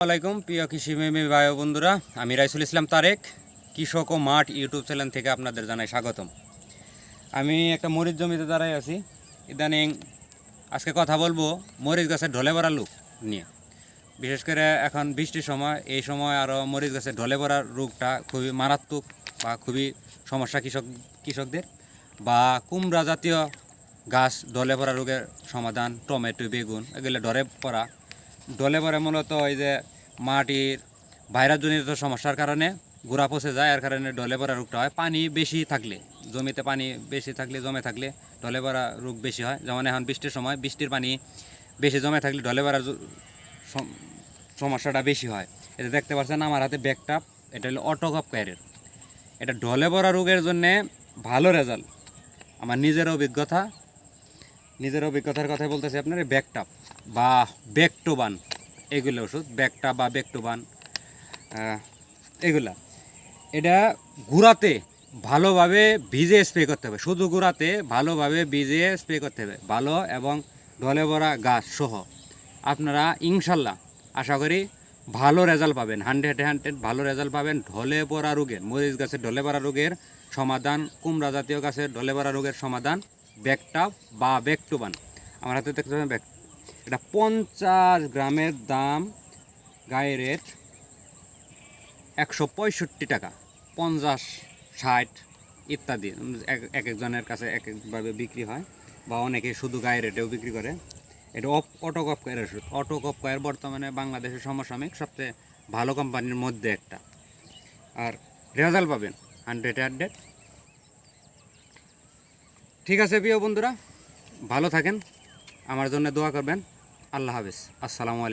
আসসালামাইকুম প্রিয় কৃষি মেমে ভাই বন্ধুরা। আমি রাইসুল ইসলাম তারেক, কৃষক ও মাঠ ইউটিউব চ্যানেল থেকে আপনাদের জানাই স্বাগতম। আমি একটা মরিচ জমিতে দাঁড়াই আছি। ইদানিং আজকে কথা বলব মরিচ গাছের ঢলে ভরা লুক নিয়ে। বিশেষ করে এখন বৃষ্টির সময়, এই সময় আরও মরিচ গাছের ঢলে ভরা রোগটা খুবই মারাত্মক বা খুবই সমস্যা কৃষক, কৃষকদের বা কুমড়া জাতীয় গাছ ঢলে পড়া রোগের সমাধান, টমেটো, বেগুন, এগুলো ঢলে পড়া ঢলে পড়ে মূলত ওই যে মাটির ভাইরাসজনিত সমস্যার কারণে গোড়া পচে যায়, এর কারণে ঢলে পড়া রোগটা হয়। পানি বেশি থাকলে, জমিতে পানি বেশি থাকলে, জমে থাকলে ঢলে পড়া রোগ বেশি হয়। যেমন এখন বৃষ্টির সময় বৃষ্টির পানি বেশি জমে থাকলে ঢলে পড়ার সম- সমস্যাটা বেশি হয়। এটা দেখতে পাচ্ছেন আমার হাতে ব্যাকটাপ এটা হলো অটোকপ ক্যারের এটা ঢলে পড়া রোগের জন্যে ভালো রেজাল্ট আমার নিজের অভিজ্ঞতা নিজের অভিজ্ঞতার কথাই বলতেছি আপনার ব্যাকটাপ বা ব্যাকটোবান এগুলো ওষুধ ব্যাকটাপ বা ব্যাকটোবান এগুলা। এটা গুঁড়াতে ভালোভাবে ভিজে স্প্রে করতে হবে। শুধু গুঁড়াতে ভালোভাবে ভিজে স্প্রে করতে হবে। ভালো এবং ঢলে ভরা গাছ সহ। আপনারা ইনশাল্লাহ, আশা করি ভালো রেজাল্ট পাবেন। হান্ড্রেড হান্ড্রেড ভালো রেজাল্ট পাবেন ঢলে পড়া রোগের, মরিচ গাছের ঢলে পড়া রোগের সমাধান, কুমড়া জাতীয় গাছের ঢলে পড়া রোগের সমাধান। ব্যাকটাপ বা ব্যাকটুবান আমার হাতে দেখতে পাবেন ব্যাক এটা পঞ্চাশ গ্রামের দাম, গায়ে রেট একশো পঁয়ষট্টি টাকা, পঞ্চাশ, ষাট ইত্যাদি। এক এক একজনের কাছে এক একভাবে বিক্রি হয় বা অনেকে শুধু গায়ে রেটেও বিক্রি করে। এটা অপ অটোকপ কয়ের ওষুধ। অটোকপ কয়ের বর্তমানে বাংলাদেশের সমসাময়িক সবচেয়ে ভালো কোম্পানির মধ্যে একটা। আর রেজাল্ট পাবেন। Hundred hundred. ঠিক আছে প্রিয় বন্ধুরা ভালো থাকেন আমার জন্য দোয়া করবেন। আল্লাহ হাফিজ। আসসালামু আলাইকুম।